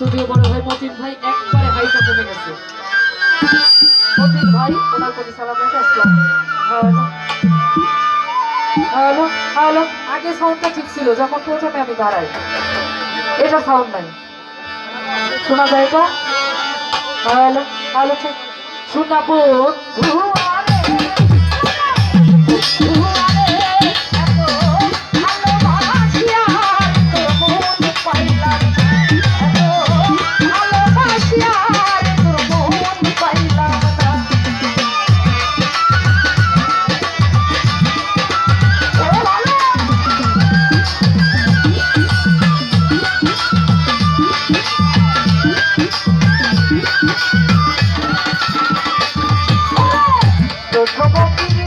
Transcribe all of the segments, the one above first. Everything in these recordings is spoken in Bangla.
যদিও বড় ভাই মতিন ভাই একবারে হাইটা কমে গেছে। মতিন ভাই, ওনার প্রতি সালাম রেখে আসলাম। হ্যাঁ, হ্যালো। হ্যাঁ, হ্যাঁ, হ্যালো। আগে সাউন্ডটা ঠিক ছিল, যখন প্রথমে আমি দাঁড়াই। এটা সাউন্ড নাই। শোনা যায় এটা? হ্যালো। হ্যালো, ঠিক। শোনা বন্ধু Let's.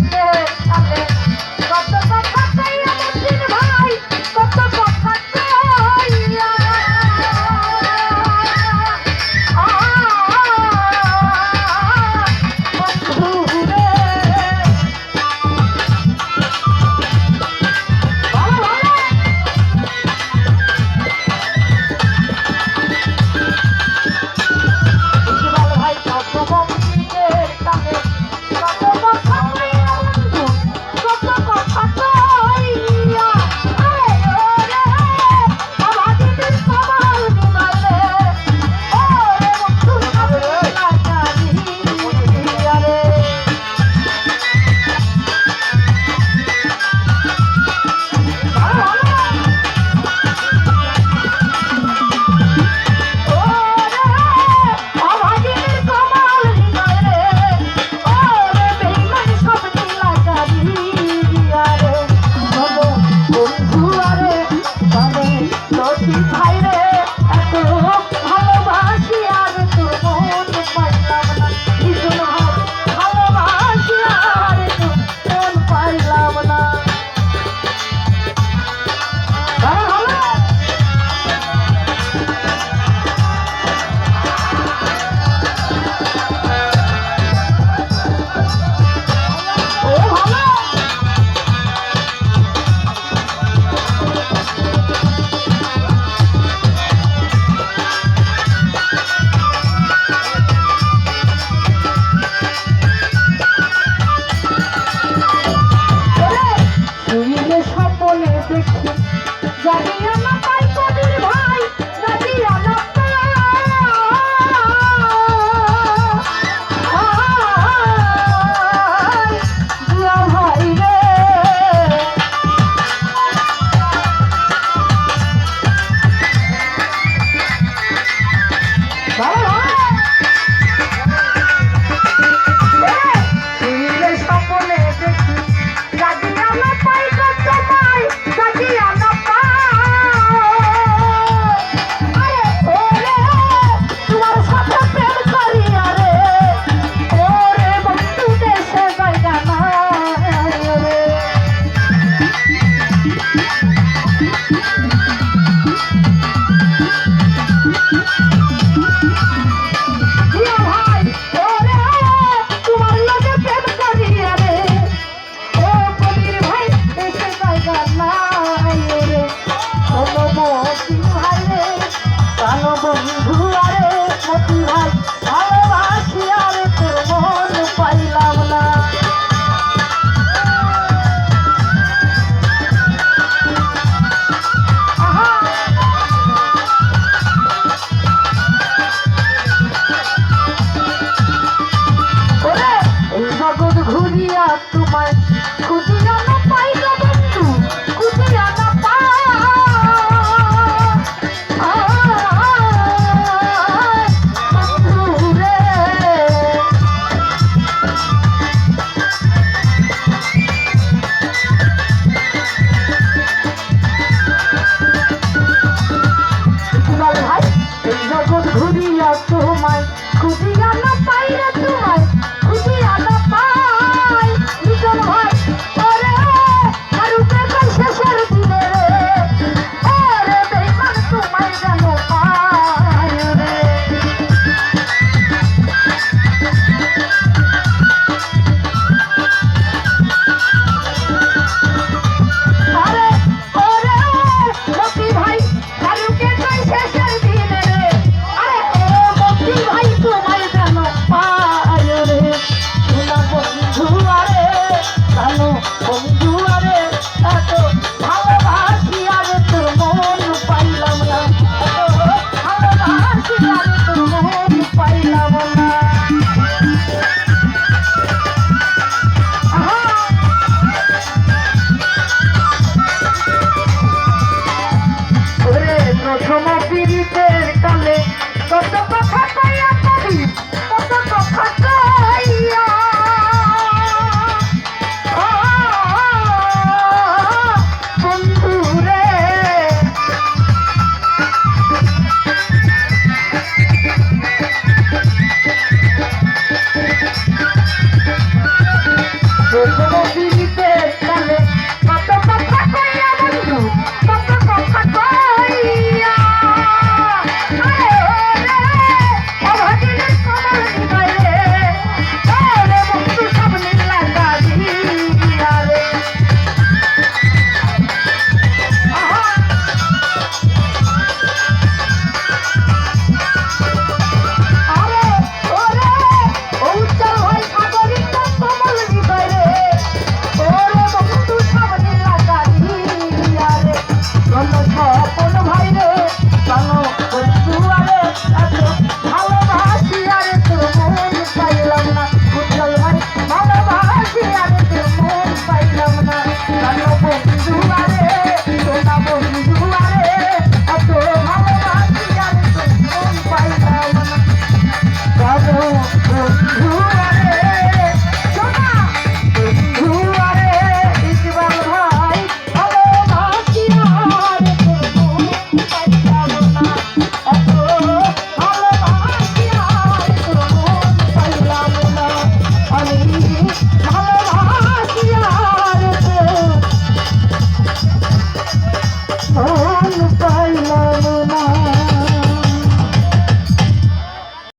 মতি ভাই বন্ধু আরে এত Oh